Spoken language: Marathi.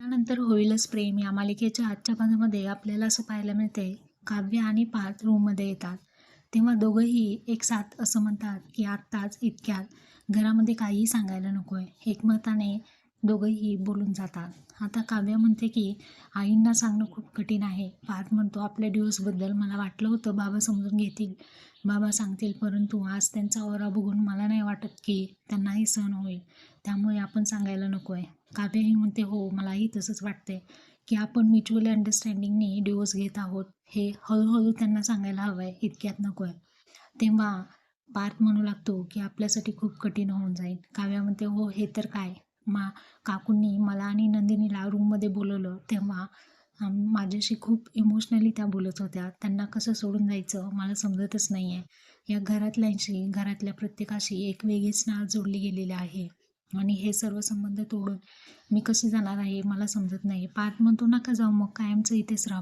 त्यानंतर होईलच प्रेम. या मालिकेच्या आजच्या भागामध्ये आपल्याला असं पाहायला मिळते काव्य आणि पार्थ रूममध्ये येतात. तेव्हा दोघंही एक साथ असं म्हणतात की आत्ताच इतक्यात घरामध्ये काहीही सांगायला नको आहे एकमताने दोघंही बोलून जातात. आता काव्य म्हणते की आईंना सांगणं खूप कठीण आहे. पार्थ म्हणतो आपल्या डिवोर्सबद्दल मला वाटलं होतं बाबा समजून घेतील. बाबा सांगतील परंतु आज त्यांचा ओरा बघून मला नाही वाटत की त्यांनाही सहन होईल. त्यामुळे आपण सांगायला नको आहे काव्यही म्हणते हो मलाही तसंच वाटते की आपण म्युच्युअली अंडरस्टँडिंगने डिवोर्स घेत आहोत. हे हळूहळू त्यांना सांगायला हवं आहे इतक्यात नको आहे तेव्हा पार्थ म्हणू लागतो की आपल्यासाठी खूप कठीण होऊन जाईल. काव्या म्हणते हो हे तर काय? मा काकूंनी मला आणि नंदिनीला रूममध्ये बोलवलं तेव्हा माझ्याशी खूप इमोशनली त्या बोलत होत्या. त्यांना कसं सोडून जायचं मला समजतच नाही आहे या घरातल्यांशी घरातल्या प्रत्येकाशी एक वेगळीच नाळ जोडली गेलेली आहे. आणि हे सर्व संबंध तोडून मी कशी जाणार आहे मला समजत नाही. पार्थ म्हणतो नका जाऊ मग कायमचं इथेच राहा